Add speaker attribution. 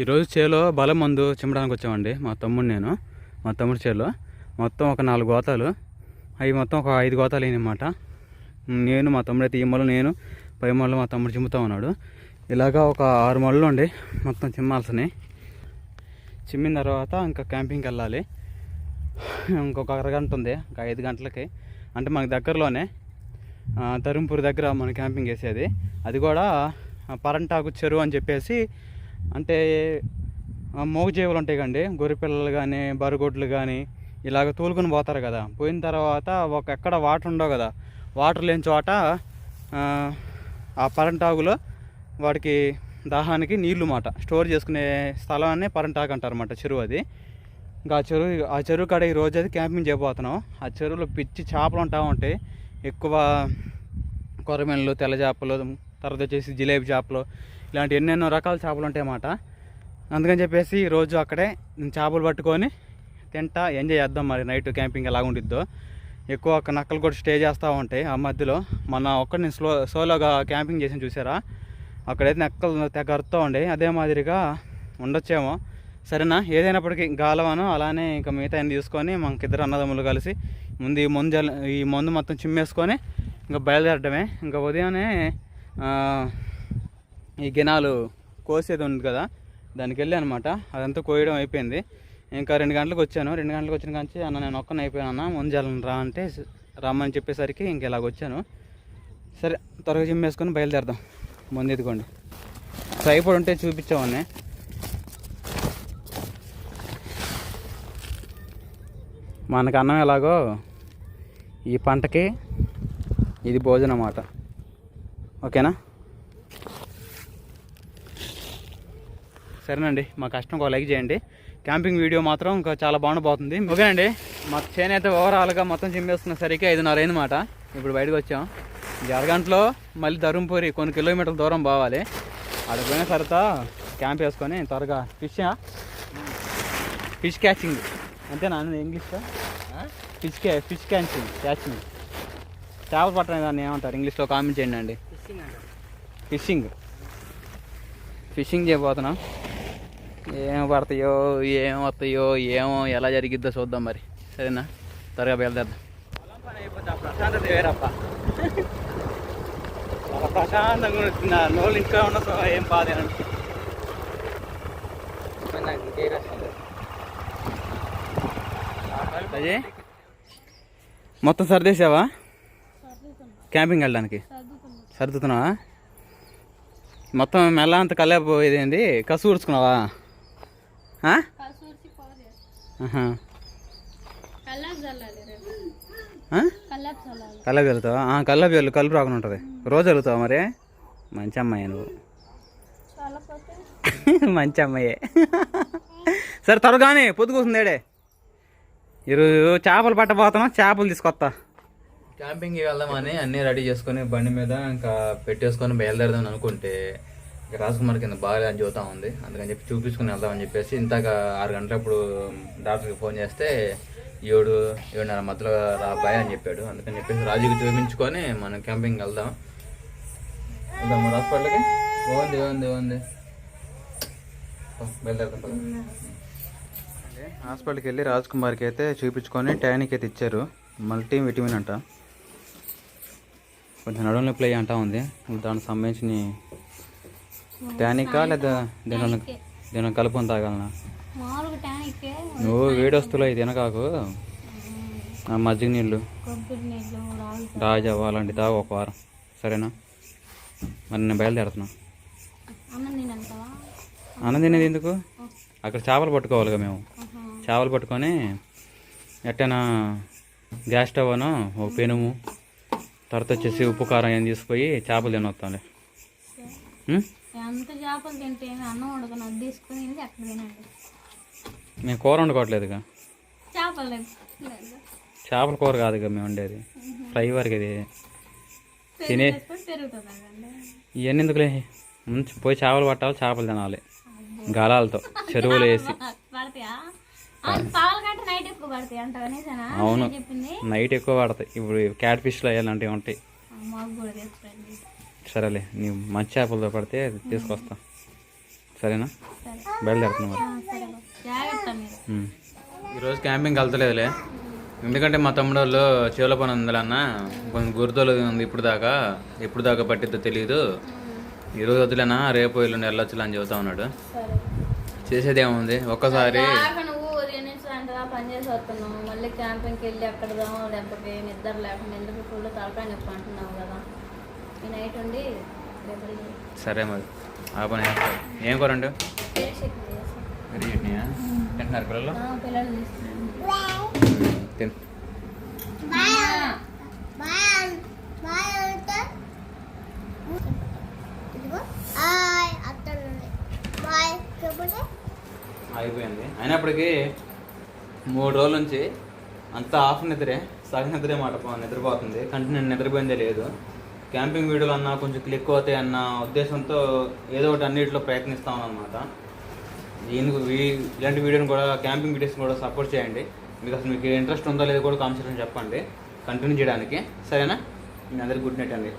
Speaker 1: ఈరోజు చేలో బలం మందు చిమ్మడానికి వచ్చామండి. మా తమ్ముడు నేను మా తమ్ముడు చేలో. మొత్తం ఒక నాలుగు గోతాలు. అవి మొత్తం ఒక ఐదు గోతాలు అయినమాట నేను మా తమ్ముడు అయితే ఈ మొళ్ళు నేను పై మొళ్ళు మా తమ్ముడు చిమ్ముతా ఉన్నాడు. ఇలాగా ఒక ఆరు మొళ్ళు ఉండి మొత్తం చిమ్మాల్సినవి. చిమ్మిన తర్వాత ఇంకా క్యాంపింగ్కి వెళ్ళాలి. ఇంకొక అరగంట ఉంది ఇంకా ఐదు గంటలకి. అంటే మనకి దగ్గరలోనే తరుంపూర్ దగ్గర మన క్యాంపింగ్ వేసేది అది కూడా పరంటాకు చెరువు అని చెప్పేసి అంటే ఆ, మోగజీవులు ఉంటాయి కండి గొర్రెపిల్లలు కానీ బరుగొడ్లు కానీ ఇలాగ తోలుకొని పోతారు కదా. పోయిన తర్వాత ఒక ఎక్కడ వాటర్ ఉండవు కదా. వాటర్ లేని చోట ఆ, పరంటాగులో వాటికి వాడికి దాహానికి నీళ్ళు మాట స్టోర్ చేసుకునే స్థలాన్ని పరంటాకు అంటారన్నమాట చెరువు అది. ఇంకా ఆ చెరువు ఆ చెరువు కాడ ఈ రోజు క్యాంపింగ్ చేయబోతున్నాం. ఆ చెరువులో పిచ్చి చేపలు ఉంటా ఉంటాయి. ఎక్కువ కొరమెన్లు తెల్ల చేపలు తర్వాత వచ్చేసి జిలేబీ చేపలు ఇలాంటి ఎన్నెన్నో రకాల చేపలు ఉంటాయి అన్నమాట అందుకని చెప్పేసి రోజు అక్కడే చేపలు పట్టుకొని తింటా ఎంజాయ్ చేద్దాం మరి నైట్ క్యాంపింగ్ ఎలా ఉండిద్దో. ఎక్కువ అక్కడ నక్కలు కూడా స్టే చేస్తూ ఉంటాయి ఆ మధ్యలో. మన ఒక్కడిని నేను స్లో సోలోగా క్యాంపింగ్ చేసి చూసారా? అక్కడైతే నక్కలు తెగ అరుతూ ఉండే. అదే మాదిరిగా ఉండొచ్చేమో. సరేనా? ఏదైనప్పటికీ గాలవాను అలానే ఇంకా మిగతా ఆయన తీసుకొని మనకిద్దరు అన్నదమ్ములు కలిసి ముందు ఈ మందు ఈ మందు మొత్తం చిమ్మేసుకొని ఇంకా బయలుదేరడమే ఇంకా ఉదయాన్నే ఈ గినాలు కోసేది ఉంది కదా దానికి వెళ్ళి అనమాట అదంతా కోయడం అయిపోయింది. ఇంకా రెండు గంటలకు వచ్చాను. రెండు గంటలకు వచ్చిన కాంచి అన్న నేను ఒక్కనే అయిపోయాను అన్న ముందు రా అంటే రమ్మని చెప్పేసరికి ఇంక ఇలాగ వచ్చాను. సరే త్వరగా చిమ్మేసుకొని బయలుదేరదాం. ముందు ఎదుకోండి ట్రైపోడ్ ఉంటే చూపించామని మనకు అన్నం ఎలాగో ఈ పంటకి ఇది భోజనం అన్నమాట. ఓకేనా? సరేనండి మా కష్టం ఒక లైక్ చేయండి. క్యాంపింగ్ వీడియో మాత్రం ఇంకా చాలా బాగుండబోతుంది ఓకేనండి మా చేను అయితే ఓవరాల్గా మొత్తం చింపేసుకున్న సరికి ఐదున్నర అయిందన్నమాట. ఇప్పుడు బయటకు వచ్చాం. ఈ అరగంటలో మళ్ళీ ధరుంపూరి కొన్ని కిలోమీటర్ల దూరం పోవాలి. అక్కడికి పోయిన తర్వాత క్యాంప్ వేసుకొని త్వరగా ఫిష్ ఫిష్ క్యాచింగ్. అంతేనా? ఇంగ్లీష్లో ఫిష్ క్యా ఫిష్ క్యాచింగ్ క్యాచింగ్. చేపలు పట్టడం దాన్ని ఏమంటారు? ఇంగ్లీష్లో కామెంట్ చేయండి అండి. ఫిషింగ్. ఫిషింగ్ చేయబోతున్నాం. ఏం పడతాయో ఏం వస్తాయో ఏమో ఎలా జరిగిద్దో చూద్దాం మరి. సరేనా? త్వరగా చాలా ప్రశాంతంగా నోళ్ళు ఇంకా ఉన్న ఏం బాధ అజయ్ మొత్తం సర్దేశావా క్యాంపింగ్ వెళ్ళడానికి? సర్దుతున్నావా? మొత్తం మెల్ల అంత కల్లేపోయేది ఏంది కసు ఊడ్చుకున్నావా?
Speaker 2: కల్లాపు? కల్లాపు
Speaker 1: చల్లుతావా? ఆ, కల్లాపు చల్లు కలుపు రాకుండా ఉంటుంది. రోజు చల్లుతావా మరి? మంచి అమ్మాయి నువ్వు. మంచి అమ్మాయే. సరే త్వరగానే పొద్దుకొస్తుందేడే ఈరోజు చేపలు పట్టబోతున్నాం చేపలు తీసుకొస్తా.
Speaker 3: క్యాంపింగ్కి వెళ్దామని అన్నీ రెడీ చేసుకొని బండి మీద ఇంకా పెట్టేసుకొని బయలుదేరదాం అనుకుంటే రాజకుమార్ కింద బాగా అని చూతా ఉంది. అందుకని చెప్పి చూపించుకుని వెళ్దామని చెప్పేసి ఇంతక ఆరు గంటలప్పుడు డాక్టర్కి ఫోన్ చేస్తే ఏడు ఏడున్నర మధ్యలో రా అని చెప్పాడు. అందుకని చెప్పేసి రాజుకి చూపించుకొని మనం క్యాంపింగ్కి వెళ్దాం. వెళ్దాం హాస్పిటల్కి? బాగుంది బాగుంది బాగుంది. బయలుదేరుతాం
Speaker 1: హాస్పిటల్కి వెళ్ళి రాజ్ కుమార్కి అయితే చూపించుకొని టైంకి అయితే ఇచ్చారు. మల్టీ విటమిన్ అంట. కొంచెం నడుము నొప్పి అంటా ఉంది. దానికి సంబంధించిన టానికా లేదా? తాగాలనా?
Speaker 2: మామూలుగా టానిక్
Speaker 1: నువ్వు వేడి వస్తువులు అవి తినకాకు. మజ్జిగ నీళ్ళు. రాజావా అలాంటి తాగు ఒక వారం. సరేనా? మరి నేను బయలుదేరుతున్నా.
Speaker 2: అన్నం
Speaker 1: తినేది ఎందుకు? అక్కడ చేపలు పట్టుకోవాలిగా మేము. చేపలు పట్టుకొని ఎట్టైనా గ్యాస్ స్టవ్ అను ఒక పెనుము తర్వాత వచ్చేసి ఉప్పు కారం ఏం తీసుకుపోయి చేపలు తినొస్తాంలే?
Speaker 2: ఎంత చేపలు తింటే అన్నం ఉడకను అది తీసుకుని అక్కడ తినండి?
Speaker 1: మేము కూర వండుకోవట్లేదుగా.
Speaker 2: చేపలు.
Speaker 1: చేపల కూర కాదుగా మేము వండేది. ఫ్రై వరకు ఇది. తినే ఇవన్నీ ఎందుకులే? ముందు పోయి చేపలు పట్టాలి చేపలు తినాలి. గాలాలతో చెరువులో వేసి. అవును. నైట్ ఎక్కువ పడతాయి. ఇప్పుడు క్యాట్ ఫిష్లు అలాంటివి ఉంటాయి సరేలే నీ మంచి చేపలతో పడితే తీసుకొస్తా. సరేనా?
Speaker 2: సరే
Speaker 1: బయలుదేరుతున్నాం మరి. ఈరోజు క్యాంపింగ్కి వెళ్తలేదులే ఎందుకంటే మా తమ్ముడు వాళ్ళు చేల పని ఉందలన్న కొంచెం గుర్తులు ఉంది ఇప్పుడు దాకా. ఎప్పుడు దాకా పట్టిద్దో తెలియదు ఈరోజు వద్దులేనా రేపు ఎల్లుండి వెళ్ళొచ్చులే అని చెబుతా ఉన్నాడు.
Speaker 2: సరే
Speaker 1: చేసేది ఏముంది? ఒక్కసారి
Speaker 2: మళ్ళీ క్యాంపింగ్కి వెళ్ళి అక్కడ లేకపోతే నిద్ర లేకుండా ఎందుకు ఫుల్ తలకాయ నొప్పి అంటున్నావు కదా. నైట్ ఉండి
Speaker 1: సరే మరి. ఆ పని ఏం చట్నీయా తింటున్నారు పిల్లలు? తిన్. అయిపోయింది అయినప్పటికీ మూడు రోజుల నుంచి అంతా ఆఫ్ నిద్రే సగం నిద్రే మాట నిద్రపోతుంది. కంటిన్యూ నిద్రపోయిందే లేదు. క్యాంపింగ్ వీడియోలు అన్నా కొంచెం క్లిక్ అవుతాయి అన్న ఉద్దేశంతో ఏదో ఒకటి అన్నిటిలో ప్రయత్నిస్తాం అనమాట దీనికి ఇలాంటి వీడియోని కూడా క్యాంపింగ్ వీడియోస్ని కూడా సపోర్ట్ చేయండి. మీకు అసలు మీకు ఇంట్రెస్ట్ ఉందో లేదో కూడా కామెంట్ చెప్పండి. కంటిన్యూ చేయడానికి. సరేనా? మీ అందరికి గుడ్ నైట్ అండి.